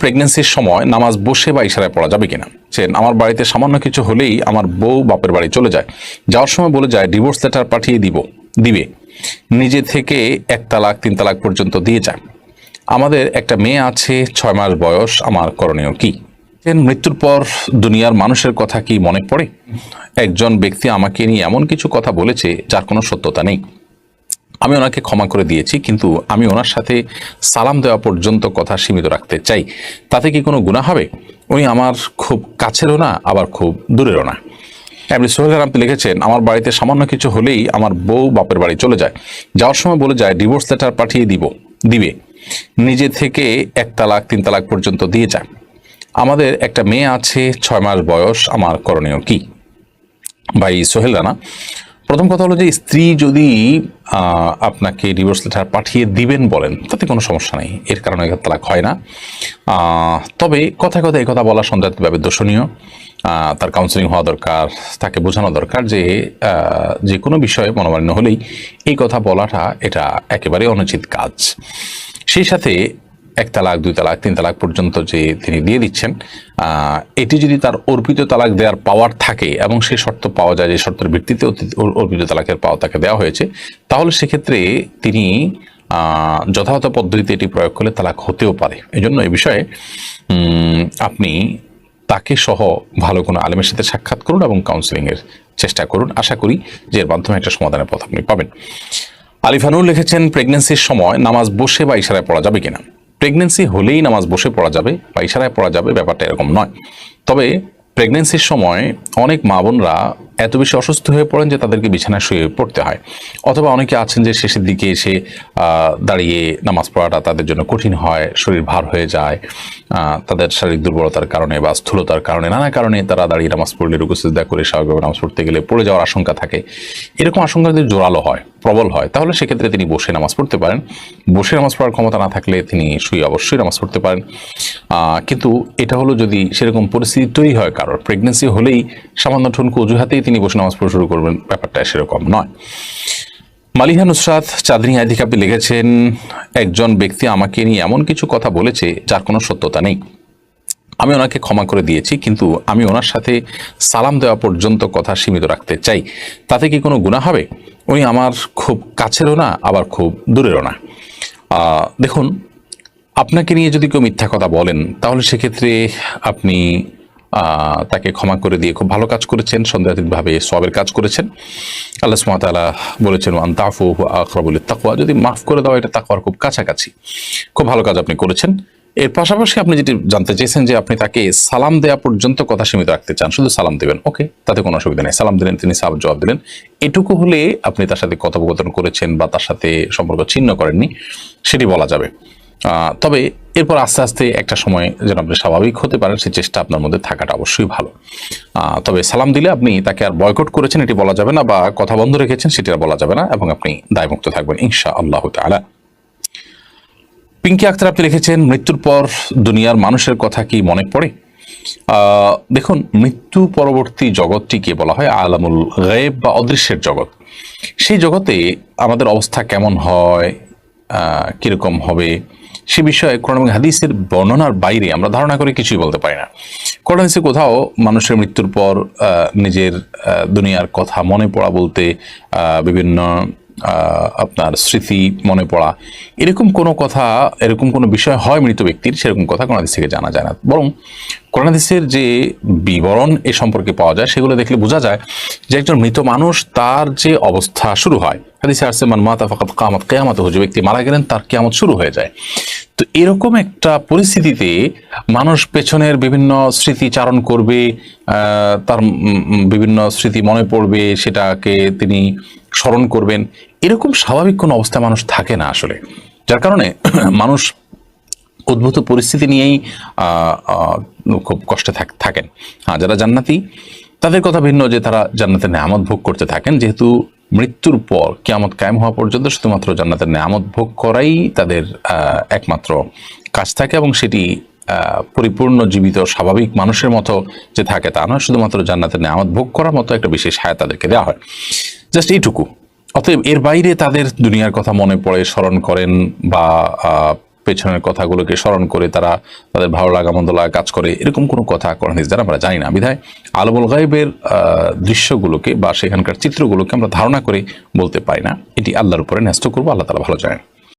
প্রেগনেন্সির সময় নামাজ বসে বা ইশারায় পড়া যাবে কিনা? চেন আমার বাড়িতে সামান্য কিছু হলেই আমার বউ বাপের বাড়ি চলে যায়। যাওয়ার সময় বলে যায় ডিভোর্স লেটার পাঠিয়ে দিব, দিবে। নিজে থেকে এক তালাক, তিন তালাক পর্যন্ত দিয়ে যায় আমাদের একটা মেয়ে আছে, ছয় মাস বয়স, আমার করণীয় কি? মৃত্যুর পর দুনিয়ার মানুষের কথা কি মনে পড়ে? একজন ব্যক্তি আমাকে নিয়ে এমন কিছু কথা বলেছে যার কোনো সত্যতা নেই। আমি ওনাকে ক্ষমা করে দিয়েছি, কিন্তু আমি ওনার সাথে সালাম দেওয়া পর্যন্ত কথা সীমিত রাখতে চাই। তাতে কি কোনো গুণা হবে? উনি আমার খুব কাছেরও না, আবার খুব দূরেরও না। আপনি সোহেল আপনি লিখেছেন, আমার বাড়িতে সামান্য কিছু হলেই আমার বউ বাপের বাড়ি চলে যায়। যাওয়ার সময় বলে যায় ডিভোর্স লেটার পাঠিয়ে দিব, দিবে। নিজে থেকে এক তালাক, তিন তালাক পর্যন্ত দিয়ে যায় আমাদের একটা মেয়ে আছে, ছয় মাস বয়স, আমার করণীয় কি? ভাই সোহেল রানা প্রথম কথা হলো যে স্ত্রী যদি আপনাকে ডিভোর্স লেটার পাঠিয়ে দিবেন বলেন, তাতে কোনো সমস্যা নেই। এর কারণে তালাক হয় না। তবে কথায় কথায় এই কথা বলা সন্দেহভাবে দর্শনীয়। তার কাউন্সিলিং হওয়া দরকার, তাকে বোঝানো দরকার যে যে কোনো বিষয়ে মনোমালিন্য হলেই এই কথা বলাটা এটা একেবারে অনুচিত কাজ। সেই সাথে এক তালাক, দুই তালাক, তিন তালাক পর্যন্ত যে তিনি দিয়ে দিচ্ছেন এটি যদি তার অর্পিত তালাক দেওয়ার পাওয়ার থাকে এবং সেই শর্ত পাওয়া যায়, যে শর্তের ভিত্তিতে অর্পিত তালাকের পাওয়া তাকে দেওয়া হয়েছে, তাহলে সেক্ষেত্রে তিনি যথাযথ পদ্ধতিতে এটি প্রয়োগ করলে তালাক হতেও পারে। এই জন্য এই বিষয়ে আপনি তাকে সহ ভালো কোনো আলেমের সাথে সাক্ষাৎ করুন এবং কাউন্সিলিংয়ের চেষ্টা করুন। আশা করি যে এর মাধ্যমে একটা সমাধানের পথ আপনি পাবেন। আলিফানুর লিখেছেন প্রেগনেন্সির সময় নামাজ বসে বা ইশারায় পড়া যাবে কিনা? প্রেগনেন্সি হলেই নামাজ বসে পড়া যাবে বা ইশারায় পড়া যাবে, ব্যাপারটা এরকম নয়। তবে প্রেগনেন্সির সময় অনেক মা বোনরা এত বেশি অসুস্থ হয়ে পড়েন যে তাদেরকে বিছানায় শুয়ে পড়তে হয়। অথবা অনেকে আছেন যে শেষের দিকে এসে দাঁড়িয়ে নামাজ পড়াটা তাদের জন্য কঠিন হয়, শরীর ভার হয়ে যায় তাদের শারীরিক দুর্বলতার কারণে বা স্থূলতার কারণে, নানা কারণে তারা দাঁড়িয়ে নামাজ পড়লে রুকুসিদা করে স্বাভাবিকভাবে নামাজ পড়তে গেলে পড়ে যাওয়ার আশঙ্কা থাকে। এরকম আশঙ্কা যদি জোরালো হয়, প্রবল হয়, তাহলে সেক্ষেত্রে তিনি বসে নামাজ পড়তে পারেন। বসে নামাজ পড়ার ক্ষমতা না থাকলে তিনি শুয়ে অবশ্যই নামাজ পড়তে পারেন। কিন্তু এটা হলো যদি সেরকম পরিস্থিতি তৈরি হয় কারোর প্রেগনেন্সি হলেই সামান্য ঠুনকো অজুহাতেই তিনি বসে নামাজ পড়া শুরু করবেন, ব্যাপারটা সেরকম নয়। মালিহা নুসরাত চাঁদনী আদিক আপনি লিখেছেন, একজন ব্যক্তি আমাকে নিয়ে এমন কিছু কথা বলেছে যার কোনো সত্যতা নেই। আমি ওনাকে ক্ষমা করে দিয়েছি, কিন্তু আমি ওনার সাথে সালাম দেওয়া পর্যন্ত কথা সীমিত রাখতে চাই। তাতে কি কোনো গুণা হবে? উনি আমার খুব কাছেরও না, আবার খুব দূরেরও না। দেখুন, আপনাকে নিয়ে যদি কেউ মিথ্যা কথা বলেন, তাহলে সেক্ষেত্রে আপনি তাকে ক্ষমা করে দিয়ে খুব ভালো কাজ করেছেন, সন্দেহাতীতভাবে সবের কাজ করেছেন। আল্লাহ সুমাতালা বলেছেন ওয়ান তাফু আখরাবুল তাকুয়া যদি মাফ করে দেওয়া এটা তাকুয়ার খুব কাছাকাছি। খুব ভালো কাজ আপনি করেছেন। এর পাশাপাশি আপনি যেটি জানতে চেয়েছেন যে আপনি তাকে সালাম দেওয়া পর্যন্ত কথা সীমিত রাখতে চান, শুধু সালাম দেবেন। ওকে, তাতে কোনো অসুবিধা নেই। সালাম দিলেন, তিনি সালাম জবাব দিলেন। এটুকু হলে আপনি তার সাথে কথোপকথন করেছেন বা তার সাথে সম্পর্ক ছিন্ন করেননি, সেটি বলা যাবে। তবে এরপর আস্তে আস্তে একটা সময় যেন আপনি স্বাভাবিক হতে পারেন, সেই চেষ্টা আপনার মধ্যে থাকাটা অবশ্যই ভালো। তবে সালাম দিলে আপনি তাকে আর বয়কট করেছেন, এটি বলা যাবে না, বা কথা বন্ধ রেখেছেন, সেটি আর বলা যাবে না, এবং আপনি দায়মুক্ত থাকবেন ইনশা আল্লাহ তালা পিঙ্কি আক্তার আপনি লিখেছেন, মৃত্যুর পর দুনিয়ার মানুষের কথা কি মনে পড়ে? দেখুন, মৃত্যু পরবর্তী জগৎটিকে বলা হয় আলামুল গায়েব বা অদৃশ্যের জগৎ। সেই জগতে আমাদের অবস্থা কেমন হয় কীরকম হবে সে বিষয়ে কোরআন এবং হাদিসের বর্ণনার বাইরে আমরা ধারণা করে কিছুই বলতে পারি না। কোরআন হাদিসে কোথাও মানুষের মৃত্যুর পর নিজের দুনিয়ার কথা মনে পড়া বলতে বিভিন্ন আপনার স্মৃতি মনে পড়া, এরকম কোনো কথা, এরকম কোনো বিষয় হয় মৃত ব্যক্তির, সেরকম কথা কোরআন থেকে জানা যায় না। বরং কোরআন হাদিসের যে বিবরণ এ সম্পর্কে পাওয়া যায়, সেগুলো দেখলে বোঝা যায় যে একজন মৃত মানুষ তার যে অবস্থা শুরু হয়। হাদিসে আসছে, মান মাতা ফাকাত কামাত কেয়ামত যে ব্যক্তি মারা গেলেন, তার কেয়ামত শুরু হয়ে যায়। তো এরকম একটা পরিস্থিতিতে মানুষ পেছনের বিভিন্ন স্মৃতি চারণ করবে তার বিভিন্ন স্মৃতি মনে পড়বে, সেটাকে তিনি স্মরণ করবেন। এরকম স্বাভাবিক কোনো অবস্থায় মানুষ থাকে না আসলে। যার কারণে মানুষ উদ্ভূত পরিস্থিতি নিয়েই খুব কষ্টে থাকেন। হ্যাঁ যারা জান্নাতি, তাদের কথা ভিন্ন যে তারা জান্নাতের নেয়ামত ভোগ করতে থাকেন। যেহেতু মৃত্যুর পর, কিয়ামত কায়েম হওয়া পর্যন্ত শুধুমাত্র জান্নাতের নেয়ামত ভোগ করাই তাদের একমাত্র কাজ থাকে এবং সেটি পরিপূর্ণ, জীবিত, স্বাভাবিক মানুষের মতো যে থাকে তা নয়। শুধুমাত্র জান্নাতের নেয়ামত ভোগ করার মতো একটা বিশেষ হায় তাদেরকে দেওয়া হয়। জাস্ট এইটুকু। অতএব এর বাইরে তাদের দুনিয়ার কথা মনে পড়ে, স্মরণ করেন বা পেছনের কথাগুলোকে স্মরণ করে তারা তাদের ভালো লাগা, মন্দ লাগা কাজ করে। এরকম কোনো কথা কোরআন দ্বারা আমরা জানি না। বিধায় আলবুল গাইবের দৃশ্যগুলোকে বা সেখানকার চিত্রগুলোকে আমরা ধারণা করে বলতে পারি না। এটি আল্লাহর উপরে ন্যস্ত করব, আল্লাহ তালা ভালো জানেন।